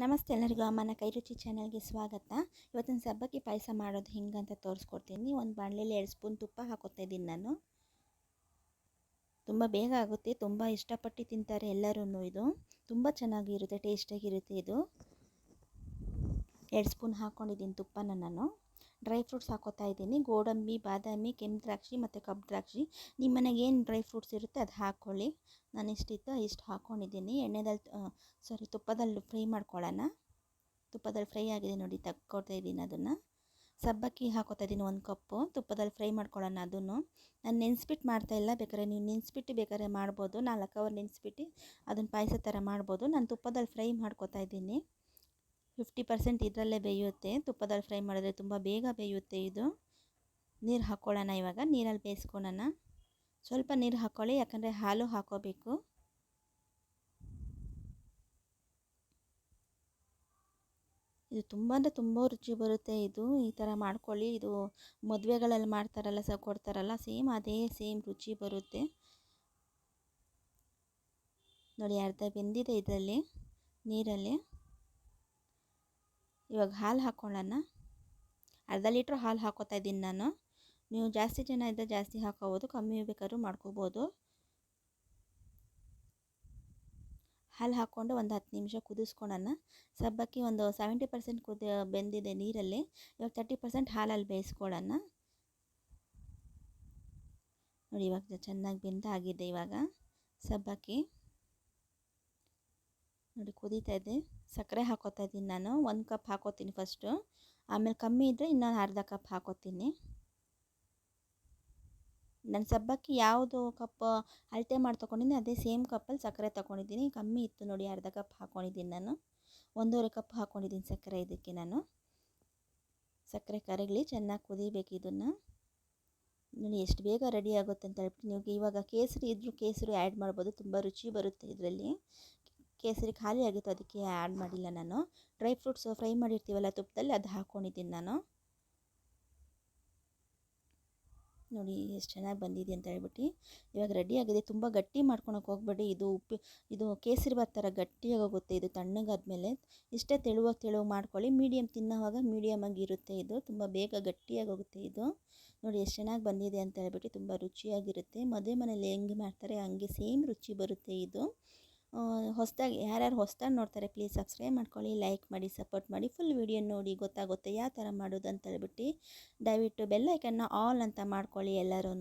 ನಮಸ್ತೆ ಎಲ್ಲರಿಗೂ ಅಮ್ಮನ ಕೈರುಚಿ ಚಾನಲ್ಗೆ ಸ್ವಾಗತ. ಇವತ್ತಿನ ಸಬ್ಬಕ್ಕಿ ಪಾಯಸ ಮಾಡೋದು ಹಿಂಗಂತ ತೋರಿಸ್ಕೊಡ್ತೀನಿ. ಒಂದು ಬಾಣಲೆಯಲ್ಲಿ ಎರಡು ಸ್ಪೂನ್ ತುಪ್ಪ ಹಾಕೋತಾ ಇದ್ದೀನಿ ನಾನು. ತುಂಬ ಬೇಗ ಆಗುತ್ತೆ, ತುಂಬ ಇಷ್ಟಪಟ್ಟು ತಿಂತಾರೆ ಎಲ್ಲರೂ ಇದು. ತುಂಬ ಚೆನ್ನಾಗಿರುತ್ತೆ, ಟೇಸ್ಟಾಗಿರುತ್ತೆ ಇದು. ಎರಡು ಸ್ಪೂನ್ ಹಾಕ್ಕೊಂಡಿದ್ದೀನಿ ತುಪ್ಪನ ನಾನು. ಡ್ರೈ ಫ್ರೂಟ್ಸ್ ಹಾಕೋತಾ ಇದ್ದೀನಿ. ಗೋಡಂಬಿ, ಬಾದಾಮಿ, ಕೆಂಪು ದ್ರಾಕ್ಷಿ ಮತ್ತು ಕಪ್ಪು ದ್ರಾಕ್ಷಿ. ನಿಮ್ಮ ಮನೆಗೆ ಏನು ಡ್ರೈ ಫ್ರೂಟ್ಸ್ ಇರುತ್ತೆ ಅದು ಹಾಕ್ಕೊಳ್ಳಿ ನಾನು ಇಷ್ಟಿತ್ತು ಇಷ್ಟು ಹಾಕ್ಕೊಂಡಿದ್ದೀನಿ ಎಣ್ಣೆದಲ್ಲಿ ಸಾರಿ ತುಪ್ಪದಲ್ಲಿ ಫ್ರೈ ಮಾಡ್ಕೊಳ್ಳೋಣ. ತುಪ್ಪದಲ್ಲಿ ಫ್ರೈ ಆಗಿದೆ ನೋಡಿ, ತಕ್ಕೊಡ್ತಾ ಇದ್ದೀನಿ ಅದನ್ನು. ಸಬ್ಬಕ್ಕಿ ಹಾಕೋತಾ ಇದ್ದೀನಿ ಒಂದು ಕಪ್ಪು. ತುಪ್ಪದಲ್ಲಿ ಫ್ರೈ ಮಾಡ್ಕೊಳ್ಳೋಣ ಅದನ್ನು. ನಾನು ನೆನೆಸ್ಬಿಟ್ಟು ಮಾಡ್ತಾಯಿಲ್ಲ ಬೇಕಾದ್ರೆ ನೀವು ನೆನೆಸ್ಬಿಟ್ಟು ಬೇಕಾದ್ರೆ ಮಾಡ್ಬೋದು. ನಾಲ್ಕು ಅವರ್ ನೆನೆಸ್ಬಿಟ್ಟು ಅದನ್ನು ಪಾಯಸ ಥರ ಮಾಡ್ಬೋದು. ನಾನು ತುಪ್ಪದಲ್ಲಿ ಫ್ರೈ ಮಾಡ್ಕೋತಾ ಇದ್ದೀನಿ. ಫಿಫ್ಟಿ ಪರ್ಸೆಂಟ್ ಇದರಲ್ಲೇ ಬೇಯುತ್ತೆ. ತುಪ್ಪದಲ್ಲಿ ಫ್ರೈ ಮಾಡಿದ್ರೆ ತುಂಬ ಬೇಗ ಬೇಯುತ್ತೆ ಇದು. ನೀರು ಹಾಕ್ಕೊಳ್ಳೋಣ ಇವಾಗ. ನೀರಲ್ಲಿ ಬೇಯಿಸ್ಕೊಳೋಣ ಸ್ವಲ್ಪ ನೀರು ಹಾಕ್ಕೊಳ್ಳಿ ಯಾಕಂದರೆ ಹಾಲು ಹಾಕೋಬೇಕು. ಇದು ತುಂಬ ಅಂದರೆ ತುಂಬ ರುಚಿ ಬರುತ್ತೆ ಇದು. ಈ ಥರ ಮಾಡ್ಕೊಳ್ಳಿ. ಇದು ಮದುವೆಗಳಲ್ಲಿ ಮಾಡ್ತಾರಲ್ಲ ಸಹ ಕೊಡ್ತಾರಲ್ಲ, ಸೇಮ್ ಅದೇ ಸೇಮ್ ರುಚಿ ಬರುತ್ತೆ. ನೋಡಿ, ಅರ್ಧ ಬೆಂದಿದೆ ಇದರಲ್ಲಿ, ನೀರಲ್ಲಿ. ಇವಾಗ ಹಾಲು ಹಾಕ್ಕೊಳ್ಳೋಣ ಅರ್ಧ ಲೀಟ್ರ್ ಹಾಲು ಹಾಕೋತಾ ಇದ್ದೀನಿ ನಾನು. ನೀವು ಜಾಸ್ತಿ ಜನ ಇದ್ದರೆ ಜಾಸ್ತಿ ಹಾಕೋಬೋದು, ಕಮ್ಮಿ ಬೇಕಾದ್ರೂ ಮಾಡ್ಕೋಬೋದು. ಹಾಲು ಹಾಕ್ಕೊಂಡು ಒಂದು ಹತ್ತು ನಿಮಿಷ ಕುದಿಸ್ಕೊಳ್ಳೋಣ. ಸಬ್ಬಕ್ಕಿ ಒಂದು ಸೆವೆಂಟಿ ಪರ್ಸೆಂಟ್ ಕುದಿ, ಬೆಂದಿದೆ ನೀರಲ್ಲಿ. ಇವಾಗ ತರ್ಟಿ ಪರ್ಸೆಂಟ್ ಹಾಲಲ್ಲಿ ಬೇಯಿಸ್ಕೊಳ್ಳೋಣ. ನೋಡಿ ಇವಾಗ ಚೆನ್ನಾಗಿ ಬೆಂದಾಗಿದೆ ಇವಾಗ ಸಬ್ಬಕ್ಕಿ. ನೋಡಿ ಕುದೀತಾ ಇದೆ ಸಕ್ಕರೆ ಹಾಕೋತಾ ಇದ್ದೀನಿ ನಾನು. ಒಂದು ಕಪ್ ಹಾಕೋತೀನಿ ಫಸ್ಟು ಆಮೇಲೆ ಕಮ್ಮಿ ಇದ್ದರೆ ಇನ್ನೊಂದು ಅರ್ಧ ಕಪ್ ಹಾಕೋತೀನಿ. ನನ್ನ ಸಬ್ಬಕ್ಕಿ ಯಾವುದು ಕಪ್ ಅಳತೆ ಮಾಡಿ ತೊಗೊಂಡಿದ್ದೀನಿ ಅದೇ ಸೇಮ್ ಕಪ್ಪಲ್ಲಿ ಸಕ್ಕರೆ ತೊಗೊಂಡಿದ್ದೀನಿ ಕಮ್ಮಿ ಇತ್ತು ನೋಡಿ, ಅರ್ಧ ಕಪ್ ಹಾಕ್ಕೊಂಡಿದ್ದೀನಿ ನಾನು. ಒಂದೂವರೆ ಕಪ್ ಹಾಕ್ಕೊಂಡಿದ್ದೀನಿ ಸಕ್ಕರೆ ಇದಕ್ಕೆ ನಾನು. ಸಕ್ಕರೆ ಕರಗಲಿ, ಚೆನ್ನಾಗಿ ಕುದಿಬೇಕು ಇದನ್ನು. ನೋಡಿ, ಎಷ್ಟು ಬೇಗ ರೆಡಿ ಆಗುತ್ತೆ ಅಂತ ಹೇಳ್ಬಿಟ್ಟು, ನೀವು ಇವಾಗ ಕೇಸರಿ ಇದ್ದರೂ ಕೇಸರಿ ಆ್ಯಡ್ ಮಾಡ್ಬೋದು. ತುಂಬ ರುಚಿ ಬರುತ್ತೆ ಇದರಲ್ಲಿ. ಕೇಸರಿ ಖಾಲಿ ಆಗಿತ್ತು, ಅದಕ್ಕೆ ಆ್ಯಡ್ ಮಾಡಿಲ್ಲ ನಾನು. ಡ್ರೈ ಫ್ರೂಟ್ಸು ಫ್ರೈ ಮಾಡಿರ್ತೀವಲ್ಲ ತುಪ್ಪದಲ್ಲಿ, ಅದು ಹಾಕ್ಕೊಂಡಿದ್ದೀನಿ ನಾನು. ನೋಡಿ, ಎಷ್ಟು ಚೆನ್ನಾಗಿ ಬಂದಿದೆ ಅಂತ ಹೇಳ್ಬಿಟ್ಟು. ಇವಾಗ ರೆಡಿ ಆಗಿದೆ. ತುಂಬ ಗಟ್ಟಿ ಮಾಡ್ಕೊಳಕ್ಕೆ ಹೋಗ್ಬೇಡಿ. ಇದು ಉಪ್ಪು, ಇದು ಕೇಸರಿ ಭಾತ್ ಥರ ಗಟ್ಟಿಯಾಗಿ ಹೋಗುತ್ತೆ. ಇದು ತಣ್ಣಗಾದ್ಮೇಲೆ ಇಷ್ಟೇ ತೆಳುವಾಗಿ ತೆಳುವಾಗಿ ಮಾಡ್ಕೊಳ್ಳಿ. ಮೀಡಿಯಮ್ ತಿನ್ನೋವಾಗ ಮೀಡಿಯಮಾಗಿ ಇರುತ್ತೆ ಇದು. ತುಂಬ ಬೇಗ ಗಟ್ಟಿಯಾಗಿ ಹೋಗುತ್ತೆ ಇದು. ನೋಡಿ, ಎಷ್ಟು ಚೆನ್ನಾಗಿ ಬಂದಿದೆ ಅಂತ ಹೇಳ್ಬಿಟ್ಟು ತುಂಬ ರುಚಿಯಾಗಿರುತ್ತೆ. ಮದುವೆ ಮನೇಲಿ ಹೆಂಗೆ ಮಾಡ್ತಾರೆ, ಹಂಗೆ ಸೇಮ್ ರುಚಿ ಬರುತ್ತೆ ಇದು. ಹೊಸದಾಗಿ ಯಾರ್ಯಾರು ಹೊಸದಾಗಿ ನೋಡ್ತಾರೆ ಪ್ಲೀಸ್ ಸಬ್ಸ್ಕ್ರೈಬ್ ಮಾಡ್ಕೊಳ್ಳಿ ಲೈಕ್ ಮಾಡಿ ಸಪೋರ್ಟ್ ಮಾಡಿ ಫುಲ್ ವೀಡಿಯೋ ನೋಡಿ ಗೊತ್ತಾಗುತ್ತೆ ಯಾವ ಥರ ಮಾಡೋದು ಅಂತ ಹೇಳ್ಬಿಟ್ಟು ದಯವಿಟ್ಟು ಬೆಲ್ಲೈಕನ್ನ ಆಲ್ ಅಂತ ಮಾಡ್ಕೊಳ್ಳಿ ಎಲ್ಲರೂ